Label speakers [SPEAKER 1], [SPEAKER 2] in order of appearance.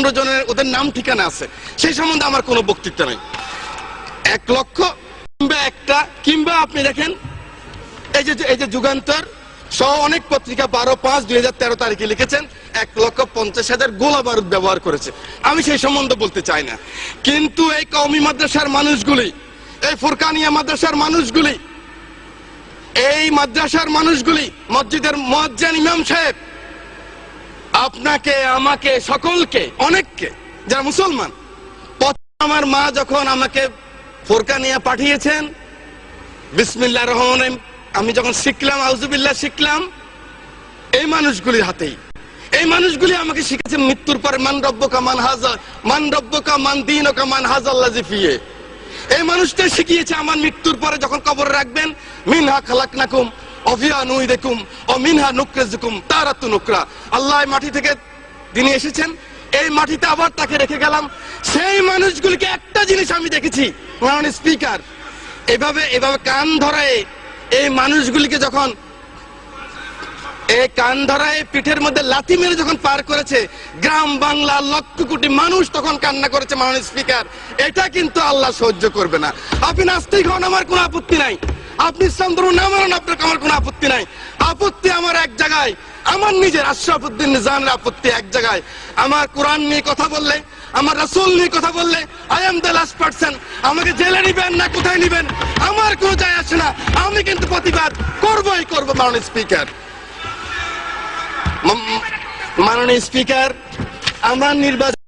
[SPEAKER 1] পনেরো জনের ওদের নাম ঠিকানা আছে। সেই সম্বন্ধে আমার কোনো বক্তৃত্ব নাই। এক লক্ষ কিংবা একটা, কিংবা আপনি দেখেন, এই যে এই যে যুগান্তর, সহ অনেক পত্রিকা বারো পাঁচ দুই হাজার তেরো তারিখে লিখেছেন, এক লক্ষ পঞ্চাশ হাজার গোলা বারুদ ব্যবহার করেছে। আমি সেই সম্বন্ধে বলতে চাই না। কিন্তু এই কওমি মাদ্রাসার মানুষগুলি, এই ফুরকানিয়া মাদ্রাসার মানুষগুলি, এই মাদ্রাসার মানুষগুলি, মসজিদের মজ্জান ইমাম সাহেব আপনাকে, আমাকে, সকলকে, অনেককে, যারা মুসলমান। আমার মা যখন আমাকে ফোরকা নিয়ে পাঠিয়েছেন বিসমিল্লাহ রহমান আমি যখন শিখলাম আউজুবিল্লাহ শিখলাম, এই মানুষগুলির হাতেই। এই মানুষগুলি আমাকে শিখেছে মৃত্যুর পরে, মান রব্বকা মান হাজা, মান রব্বকা মান দিন দিনকা মান হাজাল্লাহ জিফিয়ে এই মানুষটা শিখিয়েছে আমার মৃত্যুর পরে যখন কবর রাখবেন, মিনহা পিঠের মধ্যে লাথি মেরে যখন পার করেছে, গ্রাম বাংলা লক্ষ কোটি মানুষ তখন কান্না করেছে মাননীয় স্পিকার। এটা কিন্তু আল্লাহ সহ্য করবে না। আপনি নাস্তিক হন, আমার কোনো আপত্তি নাই। আপনি ইসলাম ধর্ম না আমার নিজের আশরাফুদ্দিন নিজামের আপত্তি এক জায়গায়। আমার কোরআন নিয়ে কথা বললে, আমার রাসুল নিয়ে কথা বললে I am the last person আমাকে জেলে নিবেন না, কোথায় নিবেন? আমার কোনো যায় আসে না। আমি কিন্তু প্রতিবাদ করবই করব মাননীয় স্পিকার। মাননীয় স্পিকার, আমার নির্বাচন